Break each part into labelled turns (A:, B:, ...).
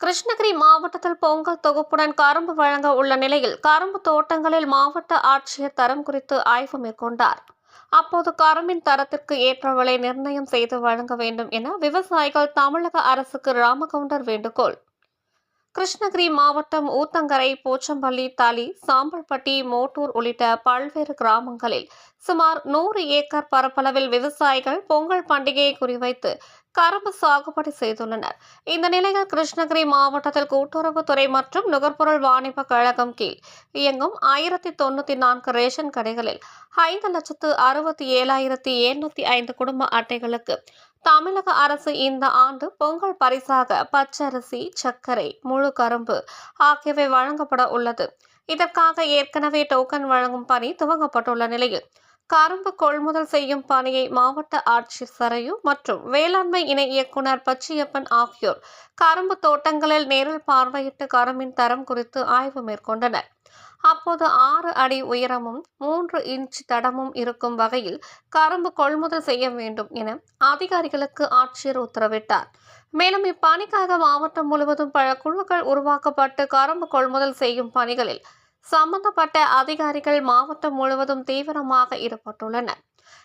A: கிருஷ்ணகிரி மாவட்டத்தில் பொங்கல் தொகுப்புடன் கரும்பு வழங்க உள்ள நிலையில் கரும்பு தோட்டங்களில் மாவட்ட ஆட்சியர் தரம் குறித்து ஆய்வு மேற்கொண்டார். அப்போது கரும்பின் தரத்திற்கு ஏற்ற விலை நிர்ணயம் செய்து வழங்க வேண்டும் என விவசாயிகள் தமிழக அரசுக்கு ராமகவுண்டர் வேண்டுகோள். கிருஷ்ணகிரி மாவட்டம் ஊத்தங்கரை போச்சம்பள்ளி தளி சாம்பல்பட்டி மோட்டூர் உள்ளிட்ட பல்வேறு கிராமங்களில் சுமார் நூறு ஏக்கர் பரப்பளவில் விவசாயிகள் பொங்கல் பண்டிகையை குறிவைத்து கரும்பு சாகுபடி செய்துள்ளனர். இந்த நிலையில் கிருஷ்ணகிரி மாவட்டத்தில் கூட்டுறவுத்துறை மற்றும் நுகர்பொருள் வாணிப கழகம் கீழ் இயங்கும் ஆயிரத்தி தொண்ணூற்றி நான்கு ரேஷன் கடைகளில் ஐந்து லட்சத்து அறுபத்தி ஏழாயிரத்தி எழுநூற்றி ஐந்து குடும்ப அட்டைகளுக்கு தமிழக அரசு இந்த ஆண்டு பொங்கல் பரிசாக பச்சரிசி சர்க்கரை முழு கரும்பு ஆகியவை வழங்கப்பட உள்ளது. இதற்காக ஏற்கனவே டோக்கன் வழங்கும் பணி துவங்கப்பட்டுள்ள நிலையில். கரும்பு கொள்முதல் செய்யும் பணியை மாவட்ட ஆட்சியர் சரையு மற்றும் வேளாண்மை இணை இயக்குனர் பச்சியப்பன் ஆகியோர் கரும்பு தோட்டங்களில் நேரில் பார்வையிட்டு கரும்பின் தரம் குறித்து ஆய்வு மேற்கொண்டனர். அப்போது ஆறு அடி உயரமும் மூன்று இன்ச் தடமும் இருக்கும் வகையில் கரும்பு கொள்முதல் செய்ய வேண்டும் என அதிகாரிகளுக்கு ஆட்சியர் உத்தரவிட்டார். மேலும் இப்பணிக்காக மாவட்டம் முழுவதும் பல குழுக்கள் உருவாக்கப்பட்டு கரும்பு கொள்முதல் செய்யும் பணிகளில் சம்பந்தப்பட்ட அதிகாரிகள் மாவட்டம் முழுவதும் தீவிரமாக ஈடுபட்டுள்ளனர்.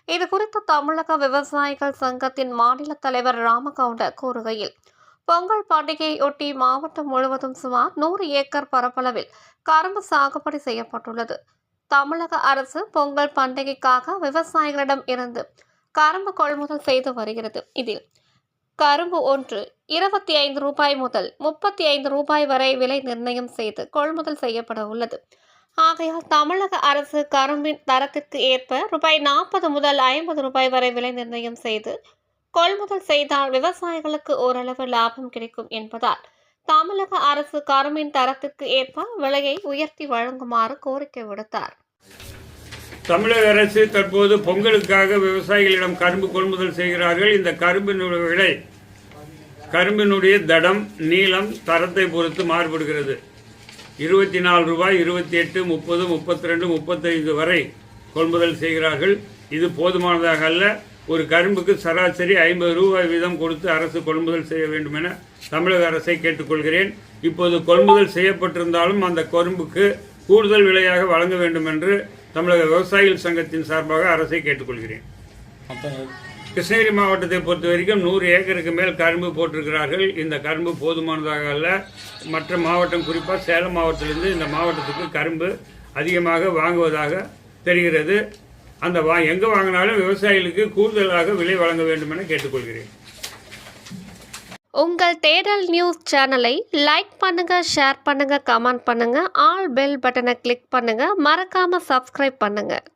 A: இதுகுறித்து தமிழக விவசாயிகள் சங்கத்தின் மாநில தலைவர் ராமகவுண்டர் கூறுகையில் பொங்கல் பண்டிகையொட்டி மாவட்டம் முழுவதும் சுமார் நூறு ஏக்கர் பரப்பளவில் கரும்பு சாகுபடி செய்யப்பட்டுள்ளது. தமிழக அரசு பொங்கல் பண்டிகைக்காக விவசாயிகளிடம் இருந்து கரும்பு கொள்முதல் செய்து வருகிறது. இதில் கரும்பு ஒன்று இருபத்தி ஐந்து ரூபாய் முதல் முப்பத்தி ஐந்து ரூபாய் வரை விலை நிர்ணயம் செய்து கொள்முதல் செய்யப்பட உள்ளது. ஆகையால் தமிழக அரசு கரும்பின் தரத்திற்கு ஏற்ப ரூபாய் நாற்பது முதல் ஐம்பது ரூபாய் வரை விலை நிர்ணயம் செய்து கொள்முதல் செய்தால் விவசாயிகளுக்கு ஓரளவு லாபம் கிடைக்கும் என்பதால் தமிழக அரசு கரும்பின் தரத்திற்கு ஏற்ப விலையை உயர்த்தி வழங்குமாறு கோரிக்கை விடுத்தார்.
B: தமிழக அரசு தற்போது பொங்கலுக்காக விவசாயிகளிடம் கரும்பு கொள்முதல் செய்கிறார்கள். இந்த கரும்பினுடைய விலை கரும்பினுடைய தடம் நீளம் தரத்தை பொறுத்து மாறுபடுகிறது. இருபத்தி நாலு ரூபாய் இருபத்தி எட்டு முப்பது முப்பத்தி ரெண்டு முப்பத்தைந்து வரை கொள்முதல் செய்கிறார்கள். இது போதுமானதாக அல்ல. ஒரு கரும்புக்கு சராசரி ஐம்பது ரூபாய் வீதம் கொடுத்து அரசு கொள்முதல் செய்ய வேண்டும் என தமிழக அரசை கேட்டுக்கொள்கிறேன். இப்போது கொள்முதல் செய்யப்பட்டிருந்தாலும் அந்த கரும்புக்கு கூடுதல் விலையாக வழங்க வேண்டும் என்று தமிழக விவசாயிகள் சங்கத்தின் சார்பாக அரசை கேட்டுக்கொள்கிறேன். கிருஷ்ணகிரி மாவட்டத்தை பொறுத்த வரைக்கும் நூறு ஏக்கருக்கு மேல் கரும்பு போட்டிருக்கிறார்கள். இந்த கரும்பு போதுமானதாக அல்ல. மற்ற மாவட்டம் குறிப்பாக சேலம் மாவட்டத்திலிருந்து இந்த மாவட்டத்துக்கு கரும்பு அதிகமாக வாங்குவதாக தெரிகிறது. அந்த வா எங்கே வாங்கினாலும் விவசாயிகளுக்கு கூடுதலாக விலை வழங்க வேண்டும் என கேட்டுக்கொள்கிறேன்.
A: உங்கள் தேடல் நியூஸ் சேனலை லைக் பண்ணுங்க ஷேர் பண்ணுங்க கமெண்ட் பண்ணுங்க ஆல் பெல் பட்டனை கிளிக் பண்ணுங்க மறக்காம சப்ஸ்கிரைப் பண்ணுங்க.